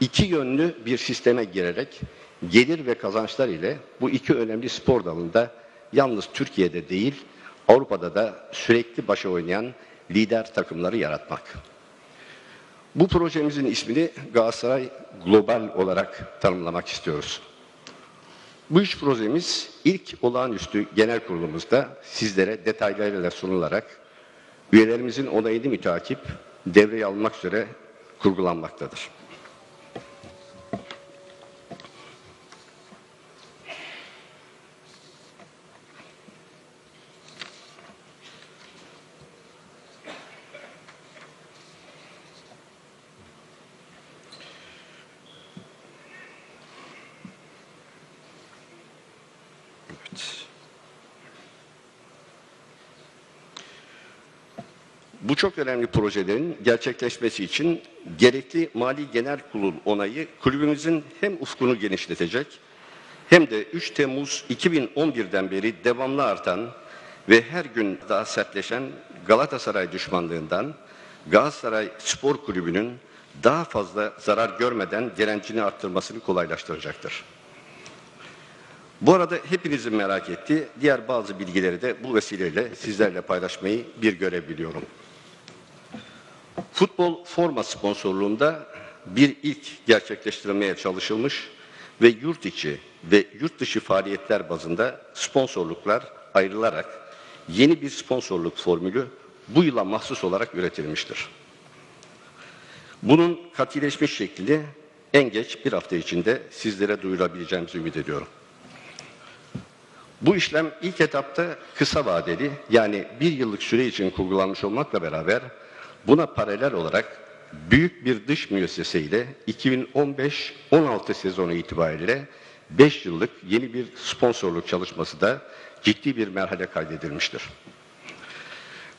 iki yönlü bir sisteme girerek gelir ve kazançlar ile bu iki önemli spor dalında yalnız Türkiye'de değil Avrupa'da da sürekli başa oynayan lider takımları yaratmak. Bu projemizin ismini Galatasaray Global olarak tanımlamak istiyoruz. Bu iş projemiz ilk olağanüstü genel kurulumuzda sizlere detaylarıyla sunularak üyelerimizin onayını mütakip devreye alınmak üzere kurgulanmaktadır. Bu çok önemli projelerin gerçekleşmesi için gerekli Mali Genel Kurul onayı kulübümüzün hem ufkunu genişletecek hem de 3 Temmuz 2011'den beri devamlı artan ve her gün daha sertleşen Galatasaray düşmanlığından Galatasaray Spor Kulübü'nün daha fazla zarar görmeden direncini arttırmasını kolaylaştıracaktır. Bu arada hepinizin merak ettiği diğer bazı bilgileri de bu vesileyle sizlerle paylaşmayı bir görev biliyorum. Futbol forma sponsorluğunda bir ilk gerçekleştirilmeye çalışılmış ve yurt içi ve yurt dışı faaliyetler bazında sponsorluklar ayrılarak yeni bir sponsorluk formülü bu yıla mahsus olarak üretilmiştir. Bunun katileşmiş şeklini en geç bir hafta içinde sizlere duyurabileceğimizi ümit ediyorum. Bu işlem ilk etapta kısa vadeli yani bir yıllık süre için kurgulanmış olmakla beraber buna paralel olarak büyük bir dış müesseseyle 2015-16 sezonu itibariyle 5 yıllık yeni bir sponsorluk çalışması da ciddi bir merhale kaydedilmiştir.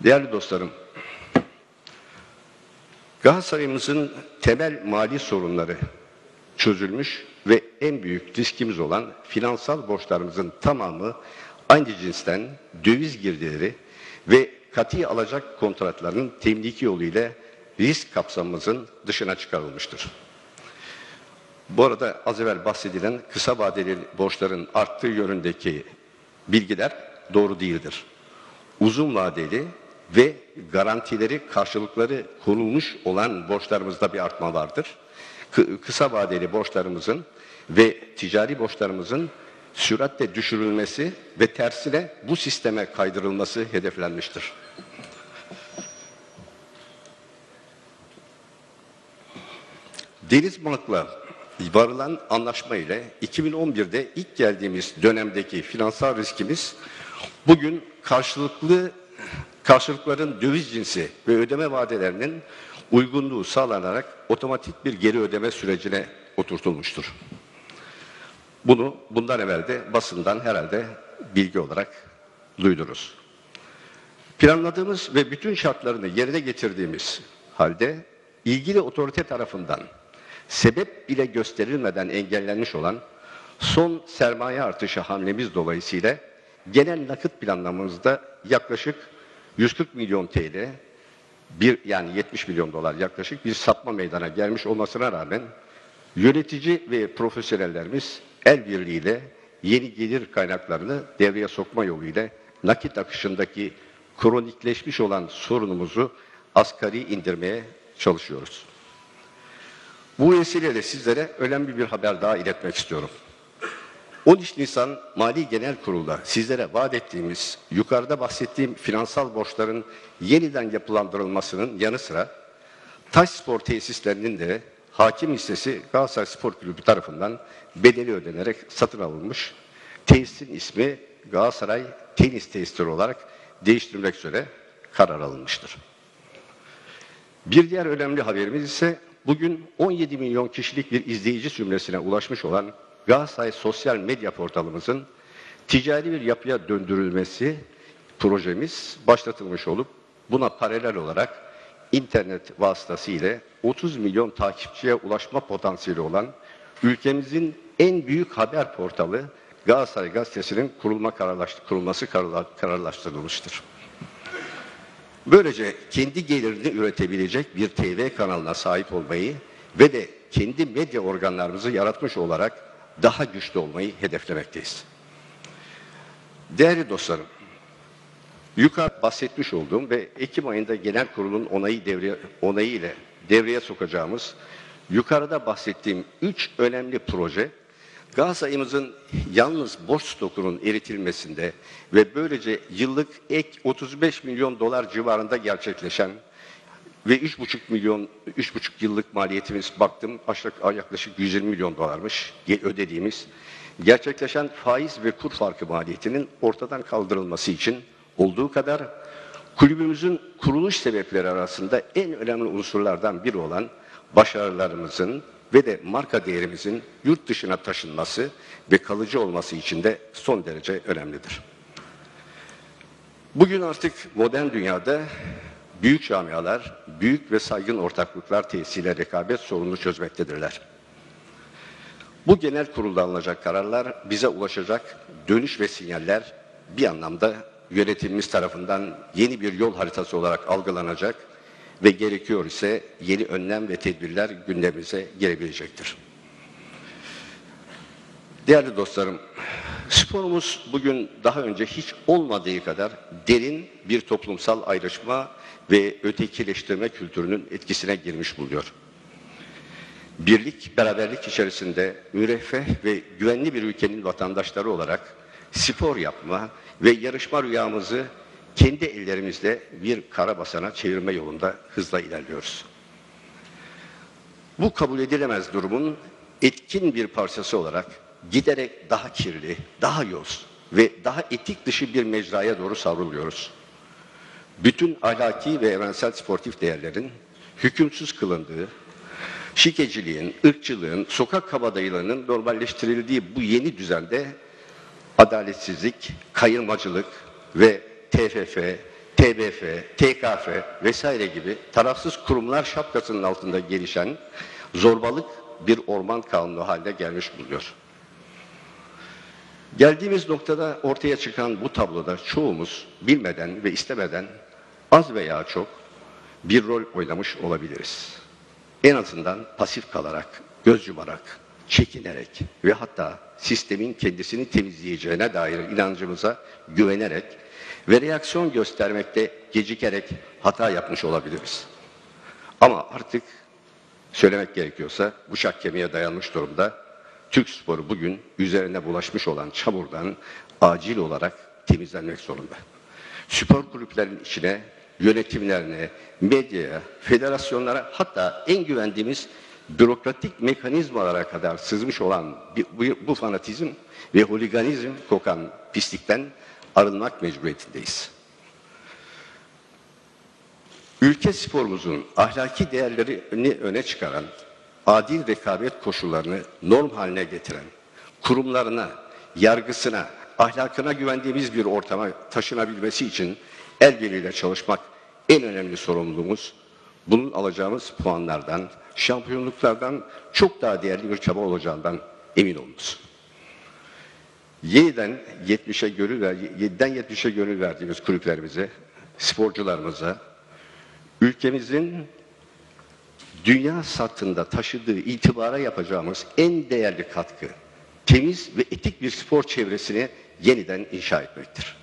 Değerli dostlarım, Galatasaray'ımızın temel mali sorunları çözülmüş ve en büyük riskimiz olan finansal borçlarımızın tamamı aynı cinsten döviz girdileri ve kati alacak kontratlarının temliki yolu ile risk kapsamımızın dışına çıkarılmıştır. Bu arada az evvel bahsedilen kısa vadeli borçların arttığı yönündeki bilgiler doğru değildir. Uzun vadeli ve garantileri karşılıkları konulmuş olan borçlarımızda bir artma vardır. Kısa vadeli borçlarımızın ve ticari borçlarımızın süratle düşürülmesi ve tersine bu sisteme kaydırılması hedeflenmiştir. Denizbank'la varılan anlaşma ile 2011'de ilk geldiğimiz dönemdeki finansal riskimiz bugün karşılıklı karşılıkların döviz cinsi ve ödeme vadelerinin uygunluğu sağlanarak otomatik bir geri ödeme sürecine oturtulmuştur. Bunu bundan evvel de basından herhalde bilgi olarak duydunuz. Planladığımız ve bütün şartlarını yerine getirdiğimiz halde ilgili otorite tarafından sebep bile gösterilmeden engellenmiş olan son sermaye artışı hamlemiz dolayısıyla genel nakit planlamamızda yaklaşık 140 milyon TL bir yani 70 milyon dolar yaklaşık bir sapma meydana gelmiş olmasına rağmen yönetici ve profesyonellerimiz el birliğiyle yeni gelir kaynaklarını devreye sokma yoluyla nakit akışındaki kronikleşmiş olan sorunumuzu asgari indirmeye çalışıyoruz. Bu vesileyle sizlere önemli bir haber daha iletmek istiyorum. 13 Nisan Mali Genel Kurul'da sizlere vaat ettiğimiz yukarıda bahsettiğim finansal borçların yeniden yapılandırılmasının yanı sıra taş spor tesislerinin de hakim hissesi Galatasaray Spor Kulübü tarafından bedeli ödenerek satın alınmış. Tesisin ismi Galatasaray Tenis Tesisleri olarak değiştirilmek üzere karar alınmıştır. Bir diğer önemli haberimiz ise bugün 17 milyon kişilik bir izleyici zümresine ulaşmış olan Galatasaray sosyal medya portalımızın ticari bir yapıya döndürülmesi projemiz başlatılmış olup buna paralel olarak internet vasıtasıyla 30 milyon takipçiye ulaşma potansiyeli olan ülkemizin en büyük haber portalı Galatasaray Gazetesi'nin kurulma kararlaştı, kurulması kararlaştırılmıştır. Böylece kendi gelirini üretebilecek bir TV kanalına sahip olmayı ve de kendi medya organlarımızı yaratmış olarak daha güçlü olmayı hedeflemekteyiz. Değerli dostlarım, yukarı bahsetmiş olduğum ve Ekim ayında genel kurulun onayı, devreye, onayı ile devreye sokacağımız yukarıda bahsettiğim üç önemli proje Galatasaray'ımızın yalnız borç stokunun eritilmesinde ve böylece yıllık ek 35 milyon dolar civarında gerçekleşen ve 3,5 milyon 3,5 yıllık maliyetimiz baktım yaklaşık 120 milyon dolarmış ödediğimiz. Gerçekleşen faiz ve kur farkı maliyetinin ortadan kaldırılması için olduğu kadar kulübümüzün kuruluş sebepleri arasında en önemli unsurlardan biri olan başarılarımızın ve de marka değerimizin yurt dışına taşınması ve kalıcı olması için de son derece önemlidir. Bugün artık modern dünyada büyük camialar, büyük ve saygın ortaklıklar tesisiyle rekabet sorununu çözmektedirler. Bu genel kurulda alınacak kararlar bize ulaşacak dönüş ve sinyaller bir anlamda yönetimimiz tarafından yeni bir yol haritası olarak algılanacak ve gerekiyor ise yeni önlem ve tedbirler gündemimize gelebilecektir. Değerli dostlarım, sporumuz bugün daha önce hiç olmadığı kadar derin bir toplumsal ayrışma ve ötekileştirme kültürünün etkisine girmiş buluyor. Birlik, beraberlik içerisinde müreffeh ve güvenli bir ülkenin vatandaşları olarak spor yapma ve yarışma rüyamızı kendi ellerimizle bir karabasana çevirme yolunda hızla ilerliyoruz. Bu kabul edilemez durumun etkin bir parçası olarak giderek daha kirli, daha yoz ve daha etik dışı bir mecraya doğru savruluyoruz. Bütün ahlaki ve evrensel sportif değerlerin hükümsüz kılındığı, şikeciliğin, ırkçılığın, sokak kabadayılığının normalleştirildiği bu yeni düzende adaletsizlik, kayırmacılık ve TFF, TBF, TKF vesaire gibi tarafsız kurumlar şapkasının altında gelişen zorbalık bir orman kanunu haline gelmiş bulunuyor. Geldiğimiz noktada ortaya çıkan bu tabloda çoğumuz bilmeden ve istemeden az veya çok bir rol oynamış olabiliriz. En azından pasif kalarak, göz yumarak, çekinerek ve hatta sistemin kendisini temizleyeceğine dair inancımıza güvenerek ve reaksiyon göstermekte gecikerek hata yapmış olabiliriz. Ama artık söylemek gerekiyorsa bıçak kemiğe dayanmış durumda. Türk sporu bugün üzerine bulaşmış olan çamurdan acil olarak temizlenmek zorunda. Spor kulüplerin içine, yönetimlerine, medyaya, federasyonlara hatta en güvendiğimiz bürokratik mekanizmalara kadar sızmış olan bu, fanatizm ve holiganizm kokan pislikten arınmak mecburiyetindeyiz. Ülke sporumuzun ahlaki değerlerini öne çıkaran, adil rekabet koşullarını norm haline getiren, kurumlarına, yargısına, ahlakına güvendiğimiz bir ortama taşınabilmesi için el birliğiyle çalışmak en önemli sorumluluğumuz. Bunun alacağımız puanlardan, şampiyonluklardan çok daha değerli bir çaba olacağından emin olunuz yeniden 70'e gönül ver, 7'den 70'e gönül verdiğimiz kulüplerimize, sporcularımıza, ülkemizin dünya sattığında taşıdığı itibara yapacağımız en değerli katkı, temiz ve etik bir spor çevresini yeniden inşa etmektir.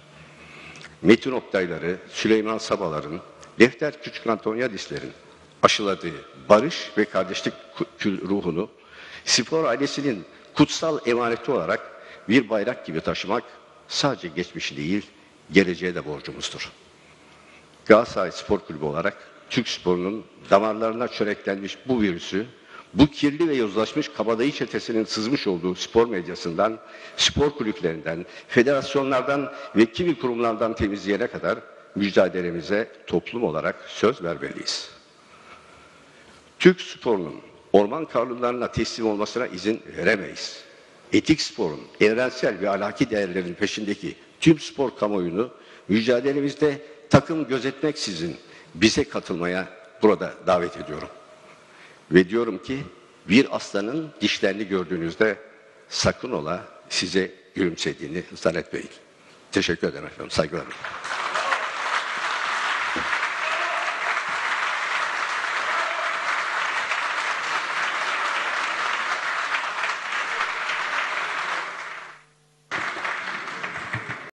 Metin Oktayları, Süleyman Sabalar'ın, Defter Küçük Antonyadislerin aşıladığı barış ve kardeşlik ruhunu spor ailesinin kutsal emaneti olarak bir bayrak gibi taşımak sadece geçmişi değil, geleceğe de borcumuzdur. Galatasaray Spor Kulübü olarak Türk sporunun damarlarına çöreklenmiş bu virüsü, bu kirli ve yozlaşmış kabadayı çetesinin sızmış olduğu spor medyasından, spor kulüplerinden, federasyonlardan ve kimi kurumlardan temizleyene kadar mücadelemize toplum olarak söz vermeliyiz. Türk sporunun orman kanunlarına teslim olmasına izin veremeyiz etik sporun evrensel ve ahlaki değerlerin peşindeki tüm spor kamuoyunu mücadelemizde takım gözetmeksizin bize katılmaya burada davet ediyorum. Ve diyorum ki bir aslanın dişlerini gördüğünüzde sakın ola size gülümsediğini zannetmeyin. Teşekkür ederim efendim. Saygılarımla.